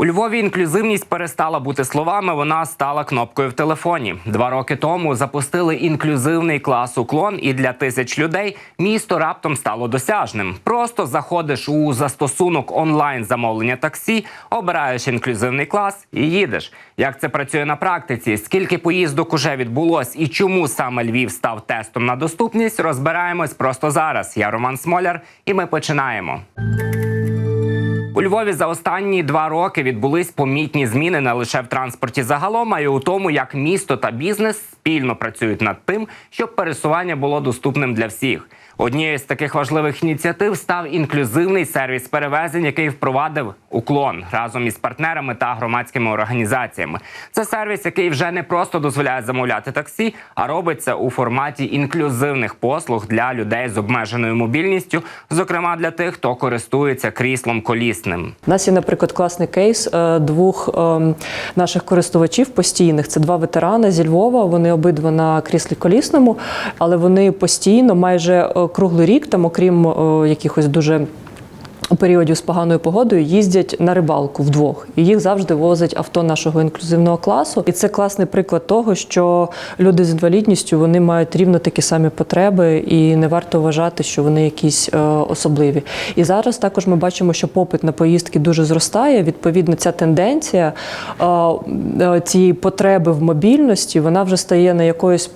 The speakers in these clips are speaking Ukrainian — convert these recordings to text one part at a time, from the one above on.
У Львові інклюзивність перестала бути словами. Вона стала кнопкою в телефоні. Два роки тому запустили інклюзивний клас уклон, і для тисяч людей місто раптом стало досяжним. Просто заходиш у застосунок онлайн замовлення таксі, обираєш інклюзивний клас і їдеш. Як це працює на практиці? Скільки поїздок уже відбулось і чому саме Львів став тестом на доступність? Розбираємось просто зараз. Я Роман Смоляр, і ми починаємо. У Львові за останні два роки відбулись помітні зміни не лише в транспорті загалом, а й у тому, як місто та бізнес спільно працюють над тим, щоб пересування було доступним для всіх. Однією з таких важливих ініціатив став інклюзивний сервіс перевезень, який впровадив уклон разом із партнерами та громадськими організаціями. Це сервіс, який вже не просто дозволяє замовляти таксі, а робить це у форматі інклюзивних послуг для людей з обмеженою мобільністю, зокрема для тих, хто користується кріслом колісним. Нас є, наприклад, класний кейс е, двох ем, наших користувачів постійних. Це два ветерани зі Львова. Вони обидва на кріслі колісному, але вони постійно, майже е, круглий рік, там, окрім е, якихось дуже. Періодів з поганою погодою їздять на рибалку вдвох, і їх завжди возить авто нашого інклюзивного класу. І це класний приклад того, що люди з інвалідністю вони мають рівно такі самі потреби, і не варто вважати, що вони якісь е, особливі. І зараз також ми бачимо, що попит на поїздки дуже зростає. Відповідно, ця тенденція е, е, цієї потреби в мобільності вона вже стає не якоюсь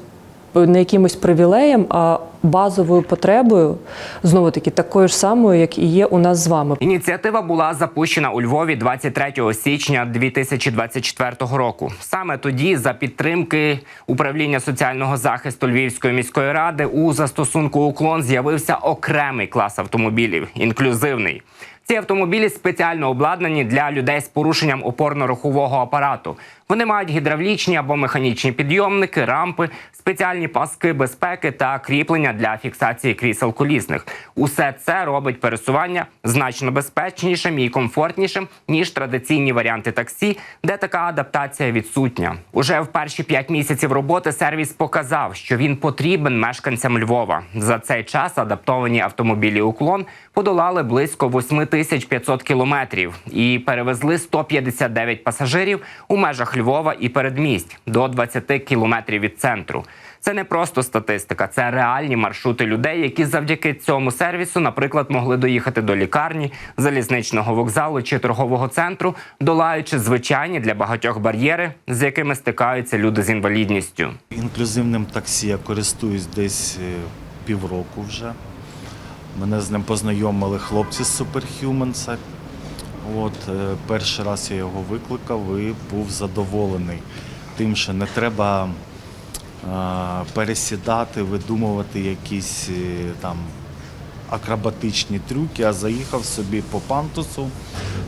не якимось привілеєм, а базовою потребою, знову таки, такою ж самою, як і є у нас з вами. Ініціатива була запущена у Львові 23 січня 2024 року. Саме тоді, за підтримки управління соціального захисту Львівської міської ради, у застосунку уклон з'явився окремий клас автомобілів інклюзивний. Ці автомобілі спеціально обладнані для людей з порушенням опорно-рухового апарату. Вони мають гідравлічні або механічні підйомники, рампи, спеціальні паски безпеки та кріплення для фіксації крісел колісних. Усе це робить пересування значно безпечнішим і комфортнішим ніж традиційні варіанти таксі, де така адаптація відсутня. Уже в перші п'ять місяців роботи сервіс показав, що він потрібен мешканцям Львова. За цей час адаптовані автомобілі уклон подолали близько 8500 кілометрів і перевезли 159 пасажирів у межах Львова і передмість до 20 кілометрів від центру. Це не просто статистика, це реальні маршрути людей, які завдяки цьому сервісу, наприклад, могли доїхати до лікарні, залізничного вокзалу чи торгового центру, долаючи звичайні для багатьох бар'єри, з якими стикаються люди з інвалідністю. Інклюзивним таксі я користуюсь десь е, півроку вже. Мене з ним познайомили хлопці з Superhumans. От, е, перший раз я його викликав і був задоволений тим, що не треба е, пересідати, видумувати якісь е, там акробатичні трюки, а заїхав собі по пантусу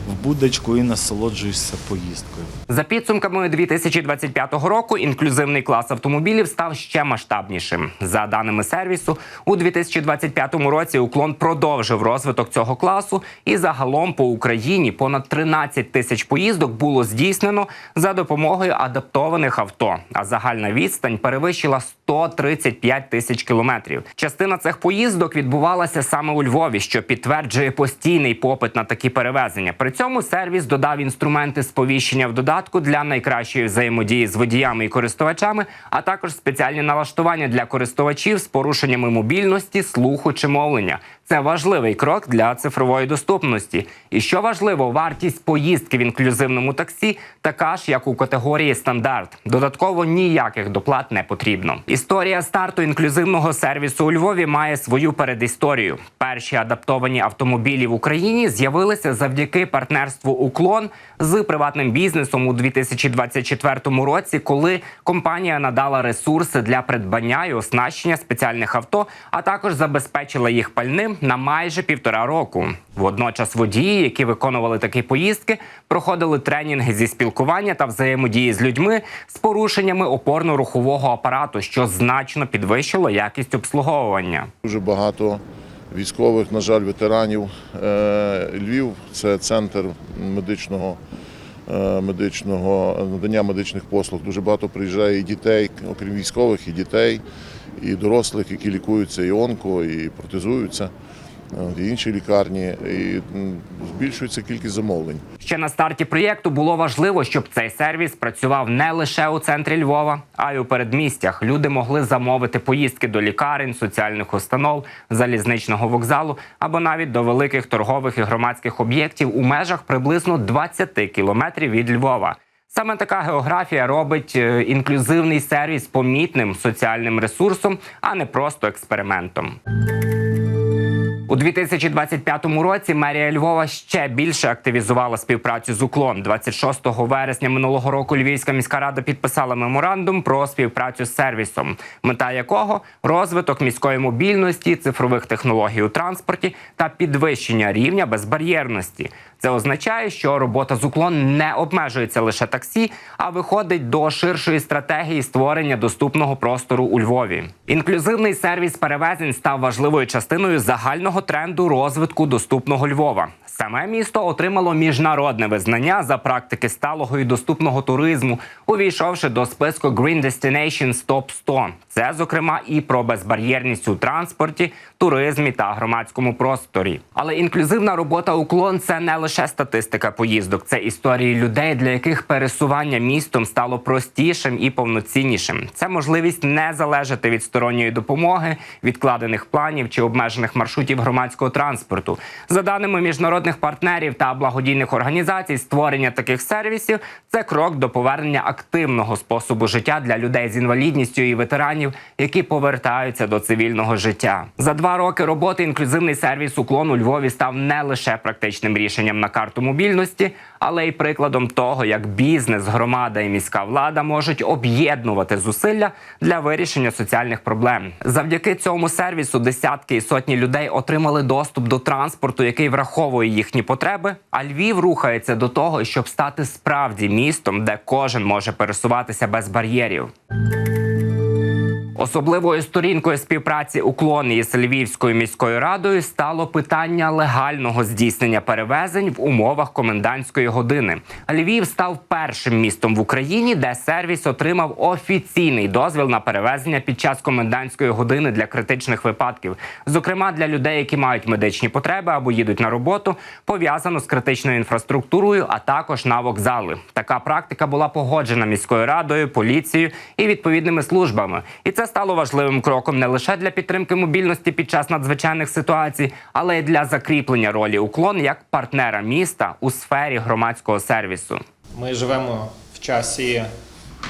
в будочку і насолоджуєшся поїздкою. За підсумками 2025 року інклюзивний клас автомобілів став ще масштабнішим. За даними сервісу, у 2025 році уклон продовжив розвиток цього класу, і загалом по Україні понад 13 тисяч поїздок було здійснено за допомогою адаптованих авто. А загальна відстань перевищила 135 тисяч кілометрів. Частина цих поїздок відбувалася саме у Львові, що підтверджує постійний попит на такі перевезення. При цьому сервіс додав інструменти сповіщення в додатку для найкращої взаємодії з водіями і користувачами, а також спеціальні налаштування для користувачів з порушеннями мобільності, слуху чи мовлення. Це важливий крок для цифрової доступності. І що важливо, вартість поїздки в інклюзивному таксі така ж, як у категорії стандарт. Додатково ніяких доплат не потрібно. Історія старту інклюзивного сервісу у Львові має свою передісторію. Перші адаптовані автомобілі в Україні з'явилися завдяки партнерству Уклон з приватним бізнесом у 2024 році, коли компанія надала ресурси для придбання і оснащення спеціальних авто, а також забезпечила їх пальним на майже півтора року. Водночас водії, які виконували такі поїздки, проходили тренінги зі спілкування та взаємодії з людьми з порушеннями опорно-рухового апарату, що значно підвищило якість обслуговування. Дуже багато військових, на жаль, ветеранів. Е, Львів це центр медичного, е, медичного надання медичних послуг. Дуже багато приїжджає і дітей, окрім військових, і дітей, і дорослих, які лікуються і онко, і протезуються. І інші лікарні, і збільшується кількість замовлень. Ще на старті проєкту було важливо, щоб цей сервіс працював не лише у центрі Львова, а й у передмістях. Люди могли замовити поїздки до лікарень, соціальних установ, залізничного вокзалу або навіть до великих торгових і громадських об'єктів у межах приблизно 20 кілометрів від Львова. Саме така географія робить е, інклюзивний сервіс помітним соціальним ресурсом, а не просто експериментом. У 2025 році мерія Львова ще більше активізувала співпрацю з Уклон. 26 вересня минулого року Львівська міська рада підписала меморандум про співпрацю з сервісом, мета якого розвиток міської мобільності, цифрових технологій у транспорті та підвищення рівня безбар'єрності. Це означає, що робота з уклон не обмежується лише таксі, а виходить до ширшої стратегії створення доступного простору у Львові. Інклюзивний сервіс перевезень став важливою частиною загального тренду розвитку доступного Львова. Саме місто отримало міжнародне визнання за практики сталого і доступного туризму, увійшовши до списку Green Destinations Top 100. Це, зокрема, і про безбар'єрність у транспорті, туризмі та громадському просторі. Але інклюзивна робота уклон це не лише статистика поїздок, це історії людей, для яких пересування містом стало простішим і повноціннішим. Це можливість не залежати від сторонньої допомоги, відкладених планів чи обмежених маршрутів громадського транспорту. За даними міжнародних партнерів та благодійних організацій, створення таких сервісів це крок до повернення активного способу життя для людей з інвалідністю і ветеранів, які повертаються до цивільного життя. За два роки роботи інклюзивний сервіс уклон у Львові став не лише практичним рішенням на карту мобільності, але й прикладом того, як бізнес, громада і міська влада можуть об'єднувати зусилля для вирішення соціальних проблем. Завдяки цьому сервісу десятки і сотні людей отримали доступ до транспорту, який враховує їхні потреби. А Львів рухається до того, щоб стати справді містом, де кожен може пересуватися без бар'єрів. Особливою сторінкою співпраці уклон із Львівською міською радою стало питання легального здійснення перевезень в умовах комендантської години. Львів став першим містом в Україні, де сервіс отримав офіційний дозвіл на перевезення під час комендантської години для критичних випадків, зокрема для людей, які мають медичні потреби або їдуть на роботу, пов'язану з критичною інфраструктурою, а також на вокзали. Така практика була погоджена міською радою, поліцією і відповідними службами. І це стало важливим кроком не лише для підтримки мобільності під час надзвичайних ситуацій, але й для закріплення ролі уклон як партнера міста у сфері громадського сервісу. Ми живемо в часі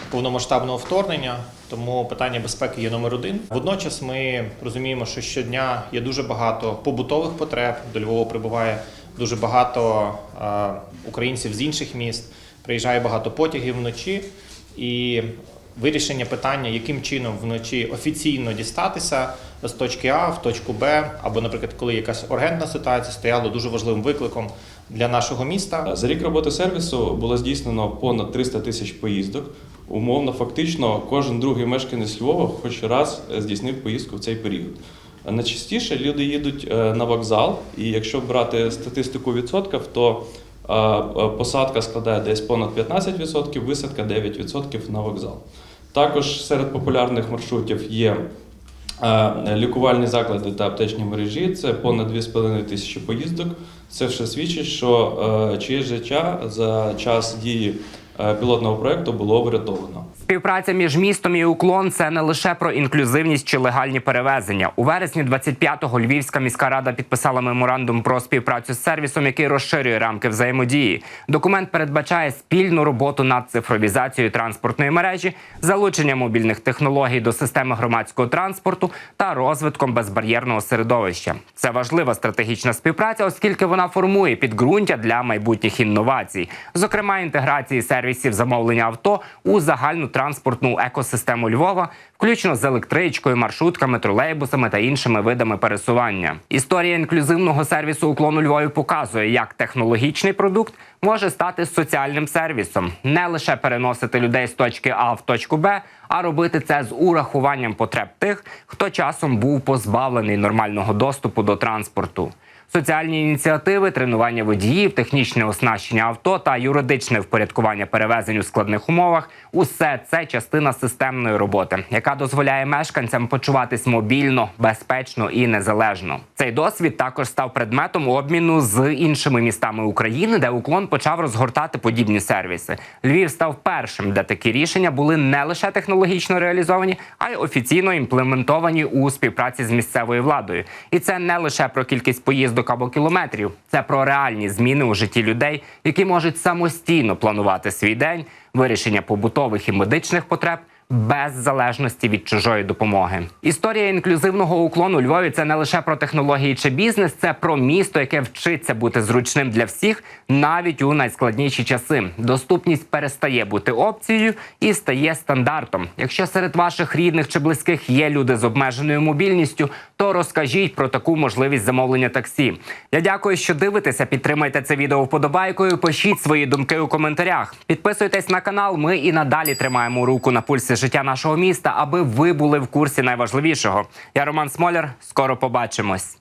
повномасштабного вторгнення, тому питання безпеки є номер один. Водночас ми розуміємо, що щодня є дуже багато побутових потреб. До Львова прибуває дуже багато е, українців з інших міст. Приїжджає багато потягів вночі і. Вирішення питання, яким чином вночі офіційно дістатися з точки А в точку Б, або, наприклад, коли якась ургентна ситуація стояло дуже важливим викликом для нашого міста. За рік роботи сервісу було здійснено понад 300 тисяч поїздок. Умовно, фактично, кожен другий мешканець Львова хоч раз е, здійснив поїздку в цей період. Найчастіше люди їдуть е, на вокзал, і якщо брати статистику відсотків, то е, посадка складає десь понад 15%, висадка 9% на вокзал. Також серед популярних маршрутів є е, лікувальні заклади та аптечні мережі. Це понад 2,5 тисячі поїздок. Це все свідчить, що е, чиє життя за час дії е, пілотного проекту було врятовано. Співпраця між містом і уклон це не лише про інклюзивність чи легальні перевезення. У вересні 25-го Львівська міська рада підписала меморандум про співпрацю з сервісом, який розширює рамки взаємодії. Документ передбачає спільну роботу над цифровізацією транспортної мережі, залучення мобільних технологій до системи громадського транспорту та розвитком безбар'єрного середовища. Це важлива стратегічна співпраця, оскільки вона формує підґрунтя для майбутніх інновацій, зокрема інтеграції сервісів замовлення авто у загальну транспортну екосистему Львова, включно з електричкою, маршрутками, тролейбусами та іншими видами пересування. Історія інклюзивного сервісу уклону Львові показує, як технологічний продукт може стати соціальним сервісом, не лише переносити людей з точки А в точку Б, а робити це з урахуванням потреб тих, хто часом був позбавлений нормального доступу до транспорту. Соціальні ініціативи, тренування водіїв, технічне оснащення авто та юридичне впорядкування перевезень у складних умовах усе це частина системної роботи, яка дозволяє мешканцям почуватись мобільно, безпечно і незалежно. Цей досвід також став предметом обміну з іншими містами України, де уклон почав розгортати подібні сервіси. Львів став першим, де такі рішення були не лише технологічно реалізовані, а й офіційно імплементовані у співпраці з місцевою владою. І це не лише про кількість поїздок або кілометрів, це про реальні зміни у житті людей, які можуть самостійно планувати свій день, вирішення побутових і медичних потреб. Без залежності від чужої допомоги. Історія інклюзивного уклону Львові це не лише про технології чи бізнес, це про місто, яке вчиться бути зручним для всіх, навіть у найскладніші часи. Доступність перестає бути опцією і стає стандартом. Якщо серед ваших рідних чи близьких є люди з обмеженою мобільністю, то розкажіть про таку можливість замовлення таксі. Я дякую, що дивитеся. Підтримайте це відео вподобайкою. Пишіть свої думки у коментарях. Підписуйтесь на канал. Ми і надалі тримаємо руку на пульсі життя нашого міста, аби ви були в курсі найважливішого. Я Роман Смоляр. Скоро побачимось.